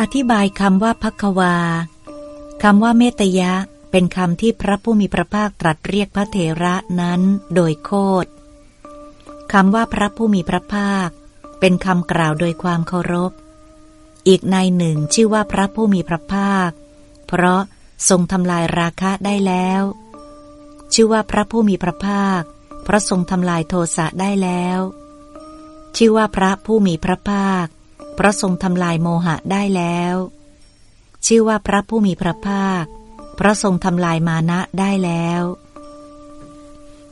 อธิบายคำว่าพักวาคำว่าเมตยะ เป็นคำที่พระผู้มีพระภาคตรัสเรียกพระเถระนั้นโดยโคดคำว่าพระผู้มีพระภาค เป็นคำกล่าวโดยความเคารพ อีกในหนึ่งชื่อว่าพระผู้มีพระภาค เพราะทรงทำลายราคะได้แล้ว ชื่อว่าพระผู้มีพระภาค เพราะทรงทำลายโทสะได้แล้ว ชื่อว่าพระผู้มีพระภาค เพราะทรงทำลายโมหะได้แล้ว ชื่อว่าพระผู้มีพระภาค เพราะทรงทำลายมานะได้แล้ว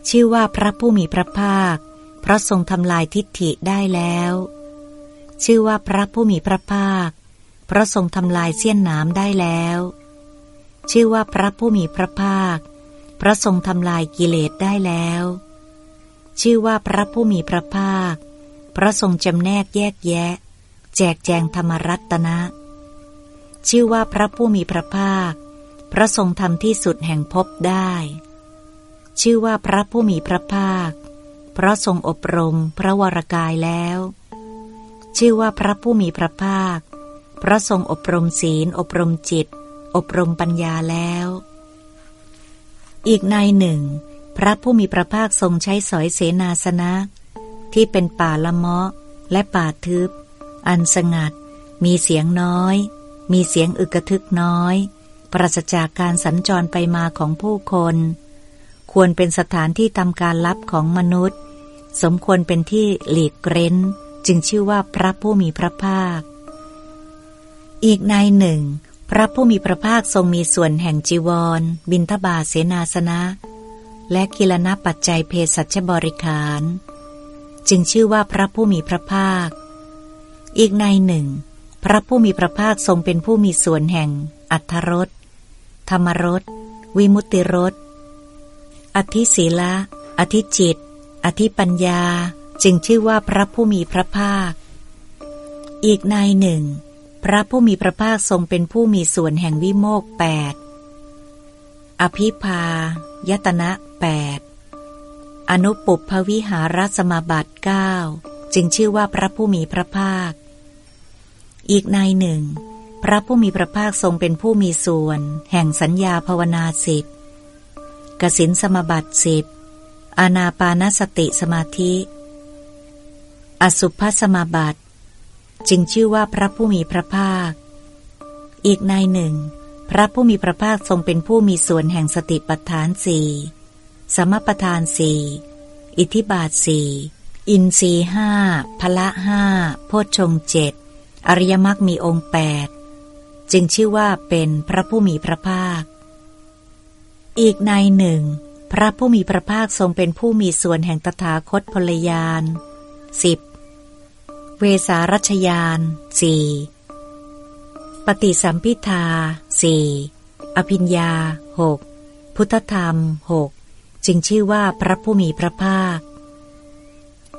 ชื่อว่าพระผู้มีพระภาค เพราะทรงทำลายทิฏฐิได้แล้ว ชื่อว่าพระผู้มีพระภาค เพราะทรงทำลายเสี้ยนน้ำได้แล้ว ชื่อว่าพระผู้มีพระภาค เพราะทรงทำลายกิเลสได้แล้ว ชื่อว่าพระผู้มีพระภาค เพราะทรงจำแนกแยกแยะ แจกแจงธรรมรัตนะ ชื่อว่าพระผู้มีพระภาค พระทรงทำที่สุดแห่งภพได้ ชื่อว่าพระผู้มีพระภาค เพราะทรงอบรมพระวรกายแล้ว ชื่อว่าพระผู้มีพระภาค เพราะทรงอบรมศีล อบรมจิต อบรมปัญญาแล้ว อีกในหนึ่ง พระผู้มีพระภาคทรงใช้สอยเสนาสนะ ที่เป็นป่าละเมาะและป่าทึบ อันสงัด มีเสียงน้อย มีเสียงอึกทึกน้อย ปราศจากการสัญจรไปมาของผู้คน ควรเป็นสถานที่ทำการลับของมนุษย์ สมควรเป็นที่หลีกเร้น จึงชื่อว่าพระผู้มีพระภาค อีกในหนึ่ง พระผู้มีพระภาคทรงมีส่วนแห่งจีวร บินทบาทเสนาสนะ และกิลนปัจจัยเพศสัชบริขาร จึงชื่อว่าพระผู้มีพระภาค อีกในหนึ่ง พระผู้มีพระภาคทรงเป็นผู้มีส่วนแห่ง อัทธรสธรรมรสวิมุตติรสอธิศีละ อธิจิต อธิปัญญา จึงชื่อว่าพระผู้มีพระภาค อีกในหนึ่ง พระผู้มีพระภาคทรงเป็นผู้มีส่วนแห่งวิโมกแปดอภิพายตนะแปดอนุปุพวิหารสมาบัติเก้าจึงชื่อว่าพระผู้มีพระภาค อีกในหนึ่ง พระผู้มีพระภาคทรงเป็นผู้มีส่วน แห่งสัญญาภาวนาสิบกสินสมาบัติสิบอานาปานสติสมาธิ อสุภสมาบัติจึงชื่อว่าพระผู้มีพระภาค อีกในหนึ่ง พระผู้มีพระภาคทรงเป็นผู้มีส่วนแห่งสติปัฏฐานสี่สมปทานสี่อิทิบาทสี่อินทรีห้าพละห้าโพชฌงเจ็ด อริยมรรคมีองค์แปดจึงชื่อว่าเป็นพระผู้มีพระภาค อีกในหนึ่ง พระผู้มีพระภาคทรงเป็นผู้มีส่วนแห่งตถาคตพลยานสิบเวสารัชยานสี่ปฏิสัมพิทาสี่อภิญญาหกพุทธธรรมหกจึงชื่อว่าพระผู้มีพระภาค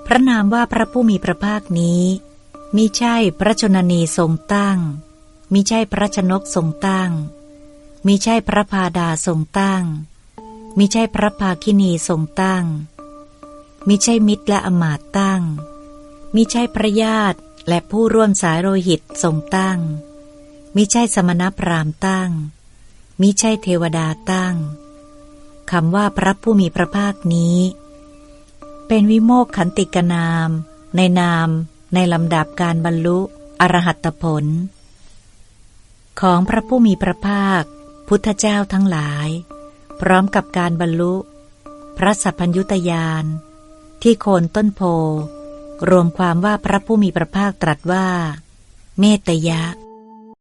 พระนามว่าพระผู้มีพระภาคนี้ มิใช่พระชนนีทรงตั้ง มิใช่พระชนกทรงตั้ง มิใช่พระพาดาทรงตั้ง มิใช่พระภาคินีทรงตั้ง มิใช่มิตรและอมาตตั้ง มิใช่พระญาติและผู้ร่วมสายโลหิตทรงตั้ง มิใช่สมณพราหมณ์ตั้ง มิใช่เทวดาตั้งคำว่าพระผู้มีพระภาคนี้ เป็นวิโมกขันติกนาม ในนาม ในลำดับการบรรลุอรหัตผล ของพระผู้มีพระภาค พุทธเจ้าทั้งหลาย พร้อมกับการบรรลุ พระสัพพัญยุตยาน ที่โคนต้นโพรวมความว่าพระผู้มีพระภาคตรัสว่า เมตยะ